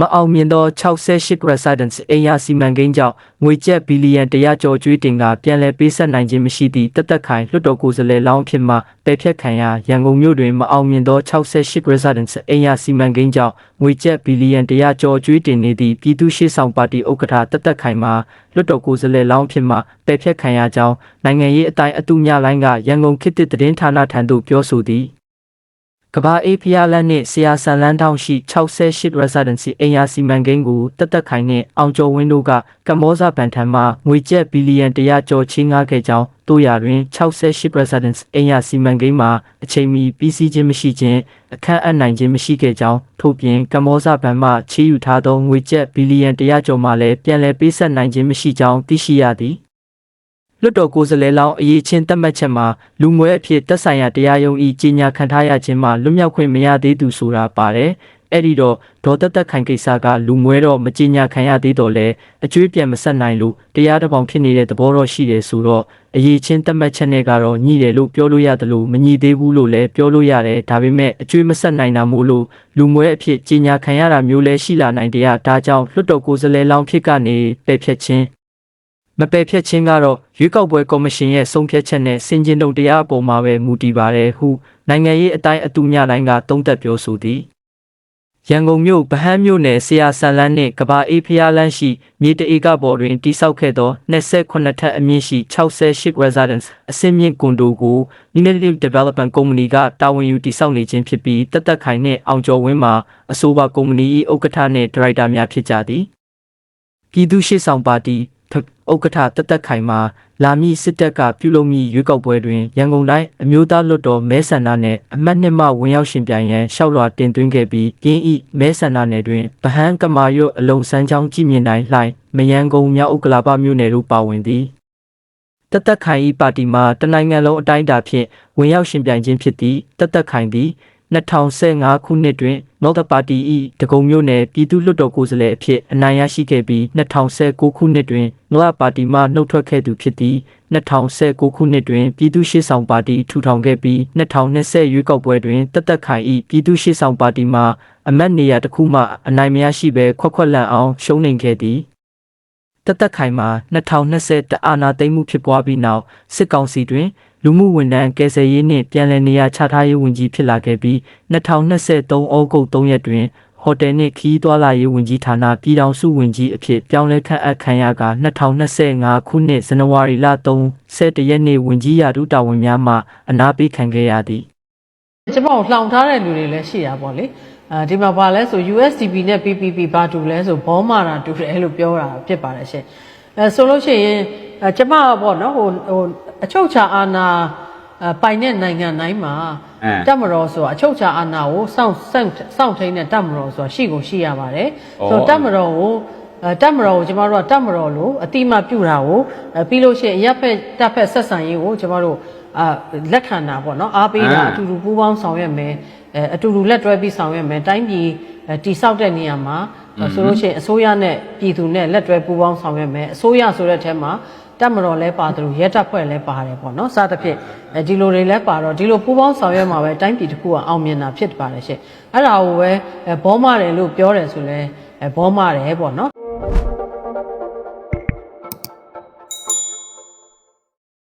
မအောင်မြင်သော68 residence အိမ်ယာစီမံကိန်းကြောင့်ငွေကျပ်ဘီလီယံ100ကျော်ကျွေးတင်ကပြန်လည်ပေးဆက်နိုင်ခြင်းမရှိသည့်တက်တက်ခိုင်လွှတ်တော်ကိုယ်စားလှယ်လောင်းအဖြစ်မှပယ်ဖျက်ခံရရန်ကုန်မြို့တွင်မအောင်မြင်သော68 residence အိမ်ယာစီမံကိန်းကြောင့်ငွေကျပ်ဘီလီယံ100ကျော်ကျွေးတင်နေသည့်ပြည်သူ့ရှေ့ဆောင်ပါတီဥက္ကဋ္ဌတက်တက်ခိုင်မှာလွှတ်တော်ကိုယ်စားလှယ်လောင်းအဖြစ်မှပယ်ဖျက်ခံရကြောင်းနိုင်ငံရေးအတိုင်းအတူညလိုင်းကရန်ကုန်ခေတ်သစ်သတင်းဌာနထံသို့ပြောဆိုသည် ကဘာအေးဖျားလန်းနှင့်ဆရာဆန်လန်းတောင်းရှိ68 residency အိမ်ယာစီမံကိန်းကိုတက်တက်ခိုင်နှင့်အောင်ကျော်ဝင်းတို့ကကမ္ဘောဇဗန်ထံမှငွေကျပ်ဘီလီယံ100ကျော်ချင်းငှားခဲ့ကြောင်းတို့ရတွင်68 residence အိမ်ယာစီမံကိန်းမှာအချိန်မီပြီးစီးခြင်းမရှိခြင်းအခန့်အပ်နိုင်ခြင်းမရှိခဲ့ကြောင်းထို့ပြင်ကမ္ဘောဇဗန်မှချီးယူထားသောငွေကျပ်ဘီလီယံ100ကျော်မှလည်းပြန်လည်ပေးဆက်နိုင်ခြင်းမရှိကြောင်းသိရှိရသည် လွတ်တော်ကိုယ်စားလှယ်လောင်းအရေးချင်းတက်မှတ်ချက်မှာလူငွေအဖြစ်တက်ဆိုင်ရာတရားရုံးဤကြီးညာခံထားရခြင်းမှာလွတ်မြောက်ခွင့်မရသေးသူဆိုတာပါတယ်။အဲ့ဒီတော့ဒေါ်တက်တက်ခိုင်ကိစ္စကလူငွေတော့မကြီးညာခံရသေးတော့လဲအကျွေးပြန်မဆက်နိုင်လို့တရားတစ်ပေါင်ဖြစ်နေတဲ့သဘောတော့ရှိတယ်ဆိုတော့အရေးချင်းတက်မှတ်ချက်နဲ့ကတော့ညှိတယ်လို့ပြောလို့ရတယ်လို့မညှိသေးဘူးလို့လည်းပြောလို့ရတယ်ဒါပေမဲ့အကျွေးမဆက်နိုင်တာမို့လို့လူငွေအဖြစ်ကြီးညာခံရတာမျိုးလဲရှိလာနိုင်တရားဒါကြောင့်လွတ်တော်ကိုယ်စားလှယ်လောင်းဖြစ်ကနေပယ်ဖျက်ခြင်း မပယ်ဖြတ်ခြင်းကတော့ရွေးကောက်ပွဲကော်မရှင်ရဲ့ဆုံးဖြတ်ချက်နဲ့စင်ကျင်တုံတရားအပေါ်မှာပဲမူတည်ပါတယ်ဟုနိုင်ငံရေးအတိုင်းအတူညတိုင်းကသုံးသပ်ပြောဆိုသည်ရန်ကုန်မြို့ဗဟန်းမြို့နယ်ဆရာဆန်လန်းနှင့်ကဘာအေးဖျားလန်းရှိမြေတအေကပေါ်တွင်တိစောက်ခဲ့သော28ထပ်အမြင့်ရှိ68 residence အစင်းမြင့်ကွန်ဒိုကို United Development Company ကတာဝန်ယူတိစောက်နေခြင်းဖြစ်ပြီးတက်တက်ခိုင်နှင့်အောင်ကျော်ဝင်းမှာအဆိုပါကုမ္ပဏီ၏ဥက္ကဋ္ဌနှင့်ဒါရိုက်တာများဖြစ်ကြသည်ပြည်သူ့ရှေ့ဆောင်ပါတီဖ ဥက္ကဋ္ဌတက်တက်ခိုင်မှာလာမည့်စစ်တပ်ကပြုလုပ်မည့်ရွေးကောက်ပွဲတွင်ရန်ကုန်တိုင်းအမျိုးသားလွှတ်တော်မဲဆန္ဒနယ်အမတ်နှစ်မှဝင်ရောက်ရှင်ပြိုင်ရန်ရှောက်လွှာတင်သွင်းခဲ့ပြီးကင်းဤမဲဆန္ဒနယ်တွင်ဗဟန်းကမာရွတ်အလုံစမ်းချောင်းကြည်မြင်တိုင်းလှိုင်းမယန်းကုန်းမြောက်ဥက္ကလာပမြို့နယ်တို့ပါဝင်သည်တက်တက်ခိုင်ဤပါတီမှာတနိုင်ငံလုံးအတိုင်းအတာဖြင့်ဝင်ရောက်ရှင်ပြိုင်ခြင်းဖြစ်သည့်တက်တက်ခိုင်သည် 2015ခုနှစ်တွင်နောက်တစ်ပါတီ၏တကုံမြို့နယ်ပြည်သူ့လွှတ်တော်ကိုယ်စားလှယ်အဖြစ်အနိုင်ရရှိခဲ့ပြီး2019ခုနှစ်တွင်ငလပါတီမှနှုတ်ထွက်ခဲ့သူဖြစ်သည်2019ခုနှစ်တွင်ပြည်သူ့ရှေ့ဆောင်ပါတီထူထောင်ခဲ့ပြီး2020ရွေးကောက်ပွဲတွင်တက်တက်ခိုင်၏ပြည်သူ့ရှေ့ဆောင်ပါတီမှအမတ်နေရာတစ်ခုမှအနိုင်မရရှိဘဲခွက်ခွက်လန့်အောင်ရှုံးနိမ်ခဲ့သည်တက်တက်ခိုင်မှာ2020တအာနာသိမ်းမှုဖြစ်ပွားပြီးနောက်စစ်ကောင်စီတွင် လူမှုဝန်ထမ်းကယ်ဆယ်ရေးနှင့်ပြည်내နေရာချထားရေးဝန်ကြီးဖြစ်လာခဲ့ပြီး2023ဩဂုတ်3ရက်တွင်ဟိုတယ်နှင့်ခီးသွွာလာရေးဝန်ကြီးဌာနပြည်ထောင်စုဝန်ကြီးအဖြစ်ပြောင်းလဲခန့်အပ်ခံရက2025ခုနှစ်ဇန်နဝါရီလ3 17ရက်နေ့ဝန်ကြီးရာထူးတာဝန်များမှအနာပေးခံခဲ့ရသည်ကျမတို့လှောင်ထားတဲ့လူတွေလည်းရှိတာပေါ့လေအဲဒီမှာဘာလဲဆို USDP နဲ့ PPP ဘာတူလဲဆိုဘောမာတာတူတယ်လို့ပြောတာဖြစ်ပါတယ်ရှင်အဲဆိုလို့ရှိရင်အဲကျမပေါ့နော်ဟိုဟို အချုပ်ချာအာဏာအဲပိုင်တဲ့နိုင်ငံတိုင်းမှာအဲတက်မတော်ဆိုတာအချုပ်ချာအာဏာကိုစောင့်စောင့်စောင့်ထိန်တဲ့တက်မတော်ဆိုတာရှိကိုရှိရပါတယ်ဩဆိုတော့တက်မတော်ကိုအဲတက်မတော်ကိုကျမတို့ကတက်မတော်လို့အတိအမပြုတာကိုအဲပြီးလို့ရှိရင်ရပ်ဖက်တက်ဖက်ဆက်ဆံရေးကိုကျမတို့အာလက်ခံတာပေါ့နော်အားပေးတာအာအတူတူပူးပေါင်းဆောင်ရွက်မယ်အဲအတူတူလက်တွဲပြီးဆောင်ရွက်မယ်တိုင်းပြည်အဲတိဆောက်တဲ့နေရာမှာဆိုလို့ရှိရင်အစိုးရနဲ့ပြည်သူနဲ့လက်တွဲပူးပေါင်းဆောင်ရွက်မယ်အစိုးရဆိုတဲ့ထဲမှာတက်မတော်လဲပါသလိုရဲတပ်ဖွဲ့လဲပါတယ်ပေါ့နော်စသဖြင့်အဲဒီလိုတွေလဲပါတော့ဒီလိုပူးပေါင်းဆောင်ရွက်မှာပဲတိုင်းပြည်တစ်ခုကအောင်မြင်တာဖြစ်ပါတယ်ရှင့်အဲ့ဒါကိုပဲအဲဘောမတယ်လို့ပြောတယ်ဆိုလဲအဲဘောမတယ်ပေါ့နော်